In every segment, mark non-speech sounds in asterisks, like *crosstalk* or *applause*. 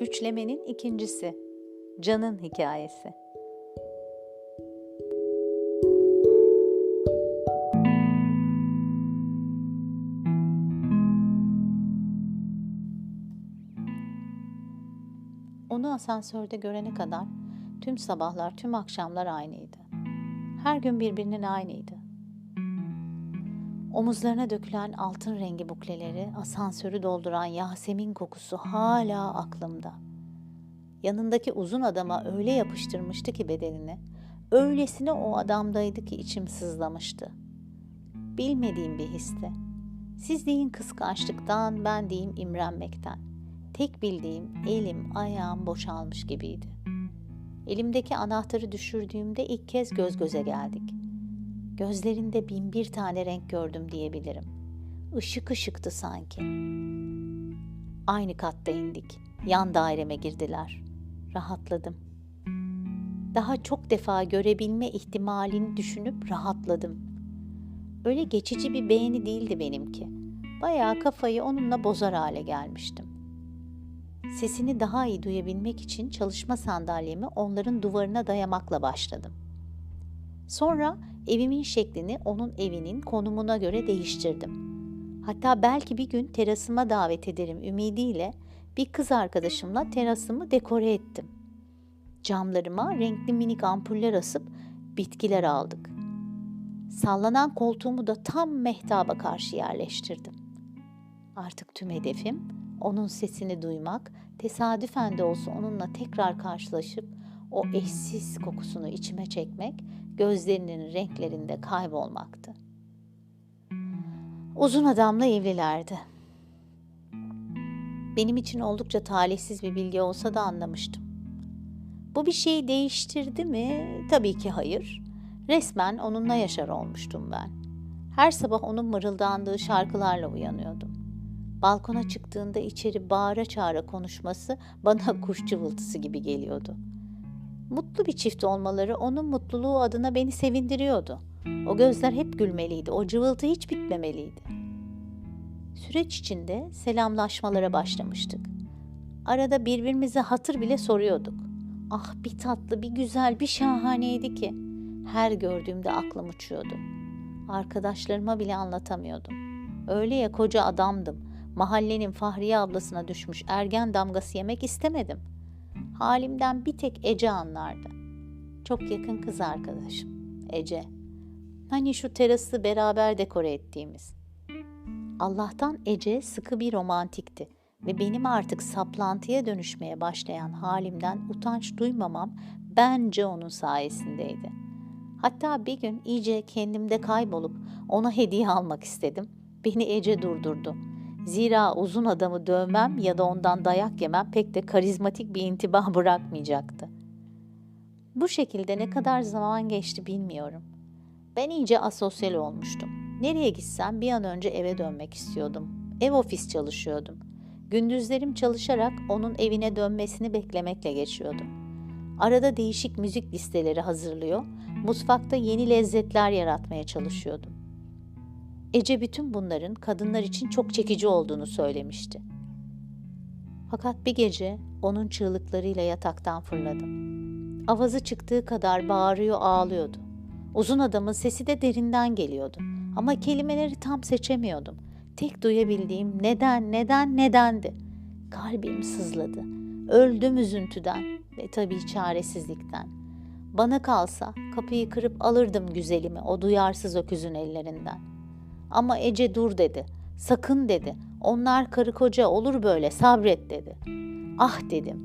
Üçlemenin ikincisi. Can'ın hikayesi. Onu asansörde görene kadar tüm sabahlar, tüm akşamlar aynıydı. Her gün birbirinin aynıydı. Omuzlarına dökülen altın rengi bukleleri, asansörü dolduran Yasemin kokusu hala aklımda. Yanındaki uzun adama öyle yapıştırmıştı ki bedenini, öylesine o adamdaydı ki içim sızlamıştı. Bilmediğim bir histi. Siz deyin kıskançlıktan, ben diyeyim imrenmekten. Tek bildiğim elim, ayağım boşalmış gibiydi. Elimdeki anahtarı düşürdüğümde ilk kez göz göze geldik. Gözlerinde bin bir tane renk gördüm diyebilirim. Işık ışıktı sanki. Aynı katta indik. Yan daireme girdiler. Rahatladım. Daha çok defa görebilme ihtimalini düşünüp rahatladım. Öyle geçici bir beğeni değildi benimki. Bayağı kafayı onunla bozar hale gelmiştim. Sesini daha iyi duyabilmek için çalışma sandalyemi onların duvarına dayamakla başladım. Sonra evimin şeklini onun evinin konumuna göre değiştirdim. Hatta belki bir gün terasıma davet ederim ümidiyle bir kız arkadaşımla terasımı dekore ettim. Camlarıma renkli minik ampuller asıp bitkiler aldık. Sallanan koltuğumu da tam mehtaba karşı yerleştirdim. Artık tüm hedefim onun sesini duymak, tesadüfen de olsa onunla tekrar karşılaşıp o eşsiz kokusunu içime çekmek, gözlerinin renklerinde kaybolmaktı. Uzun adamla evlilerdi. Benim için oldukça talihsiz bir bilgi olsa da anlamıştım. Bu bir şeyi değiştirdi mi? Tabii ki hayır. Resmen onunla yaşar olmuştum ben. Her sabah onun mırıldandığı şarkılarla uyanıyordum. Balkona çıktığında içeri bağıra çağıra konuşması bana kuş cıvıltısı gibi geliyordu. Mutlu bir çift olmaları onun mutluluğu adına beni sevindiriyordu. O gözler hep gülmeliydi, o cıvıltı hiç bitmemeliydi. Süreç içinde selamlaşmalara başlamıştık. Arada birbirimize hatır bile soruyorduk. Ah bir tatlı, bir güzel, bir şahaneydi ki. Her gördüğümde aklım uçuyordu. Arkadaşlarıma bile anlatamıyordum. Öyle ya koca adamdım. Mahallenin Fahriye ablasına düşmüş ergen damgası yemek istemedim. Halimden bir tek Ece anlardı. Çok yakın kız arkadaşım. Ece. Hani şu terası beraber dekore ettiğimiz. Allah'tan Ece sıkı bir romantikti ve benim artık saplantıya dönüşmeye başlayan halimden utanç duymamam bence onun sayesindeydi. Hatta bir gün iyice kendimde kaybolup ona hediye almak istedim. Beni Ece durdurdu. Zira uzun adamı dövmem ya da ondan dayak yemem pek de karizmatik bir intibah *laughs* bırakmayacaktı. Bu şekilde ne kadar zaman geçti bilmiyorum. Ben iyice asosyal olmuştum. Nereye gitsem bir an önce eve dönmek istiyordum. Ev ofis çalışıyordum. Gündüzlerim çalışarak onun evine dönmesini beklemekle geçiyordu. Arada değişik müzik listeleri hazırlıyor, mutfakta yeni lezzetler yaratmaya çalışıyordum. Ece bütün bunların kadınlar için çok çekici olduğunu söylemişti. Fakat bir gece onun çığlıklarıyla yataktan fırladım. Avazı çıktığı kadar bağırıyor ağlıyordu. Uzun adamın sesi de derinden geliyordu. Ama kelimeleri tam seçemiyordum. Tek duyabildiğim neden, neden, nedendi. Kalbim sızladı. Öldüm üzüntüden ve tabii çaresizlikten. Bana kalsa kapıyı kırıp alırdım güzelimi o duyarsız öküzün ellerinden. Ama Ece dur dedi. Sakın dedi. Onlar karı koca olur böyle sabret dedi. Ah dedim.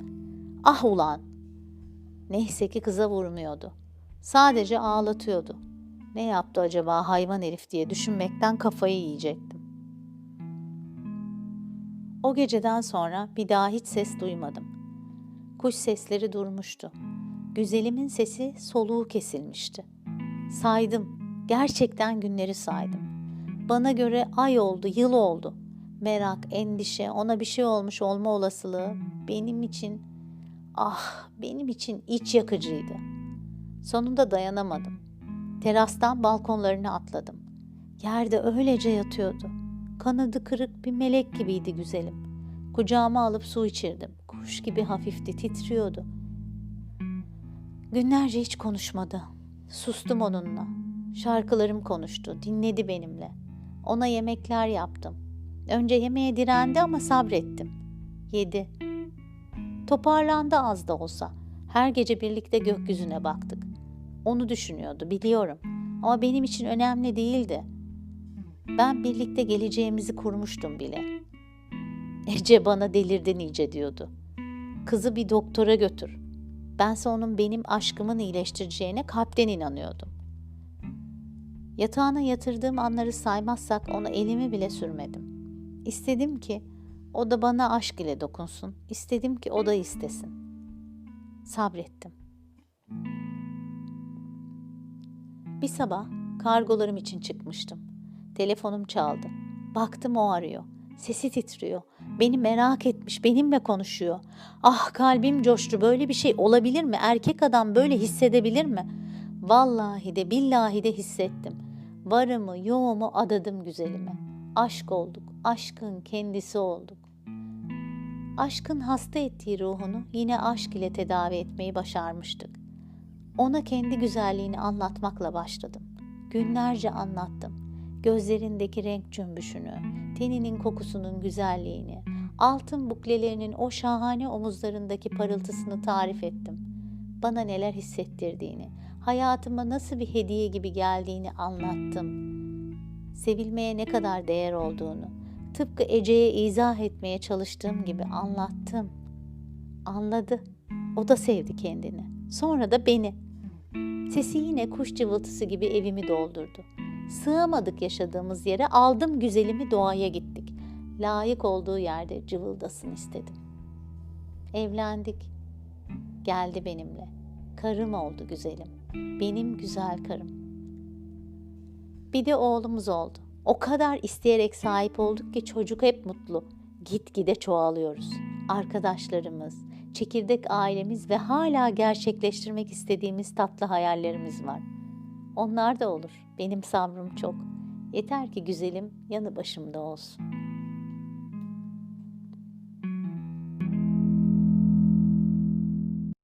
Ah ulan. Neyse ki kıza vurmuyordu. Sadece ağlatıyordu. Ne yaptı acaba hayvan herif diye düşünmekten kafayı yiyecektim. O geceden sonra bir daha hiç ses duymadım. Kuş sesleri durmuştu. Güzelimin sesi soluğu kesilmişti. Saydım. Gerçekten günleri saydım. Bana göre ay oldu, yıl oldu. Merak, endişe, ona bir şey olmuş olma olasılığı benim için ah benim için iç yakıcıydı. Sonunda dayanamadım. Terastan balkonlarına atladım. Yerde öylece yatıyordu. Kanadı kırık bir melek gibiydi güzelim. Kucağıma alıp su içirdim. Kuş gibi hafifti, titriyordu. Günlerce hiç konuşmadı. Sustum onunla. Şarkılarım konuştu, dinledi benimle. Ona yemekler yaptım. Önce yemeğe direndi ama sabrettim. Yedi. Toparlandı az da olsa. Her gece birlikte gökyüzüne baktık. Onu düşünüyordu, biliyorum. Ama benim için önemli değildi. Ben birlikte geleceğimizi kurmuştum bile. Ece bana delirdin iyice diyordu. Kızı bir doktora götür. Bense onun benim aşkımın iyileştireceğine kalpten inanıyordum. Yatağına yatırdığım anları saymazsak ona elimi bile sürmedim. İstedim ki o da bana aşk ile dokunsun. İstedim ki o da istesin. Sabrettim. Bir sabah kargolarım için çıkmıştım. Telefonum çaldı. Baktım o arıyor. Sesi titriyor. Beni merak etmiş, benimle konuşuyor. Ah kalbim coştu. Böyle bir şey olabilir mi? Erkek adam böyle hissedebilir mi? Vallahi de billahi de hissettim. Varımı yoğumu adadım güzelime. Aşk olduk. Aşkın kendisi olduk. Aşkın hasta ettiği ruhunu yine aşk ile tedavi etmeyi başarmıştık. Ona kendi güzelliğini anlatmakla başladım. Günlerce anlattım. Gözlerindeki renk cümbüşünü, teninin kokusunun güzelliğini, altın buklelerinin o şahane omuzlarındaki parıltısını tarif ettim. Bana neler hissettirdiğini, hayatıma nasıl bir hediye gibi geldiğini anlattım. Sevilmeye ne kadar değer olduğunu, tıpkı Ece'ye izah etmeye çalıştığım gibi anlattım. Anladı. O da sevdi kendini. Sonra da beni. Sesi yine kuş cıvıltısı gibi evimi doldurdu. Sığamadık yaşadığımız yere, aldım güzelimi doğaya gittik. Layık olduğu yerde cıvıldasın istedim. Evlendik. Geldi benimle. Karım oldu güzelim. Benim güzel karım. Bir de oğlumuz oldu. O kadar isteyerek sahip olduk ki çocuk hep mutlu. Gitgide çoğalıyoruz. Arkadaşlarımız, çekirdek ailemiz ve hala gerçekleştirmek istediğimiz tatlı hayallerimiz var. Onlar da olur. Benim sabrım çok. Yeter ki güzelim yanı başımda olsun.''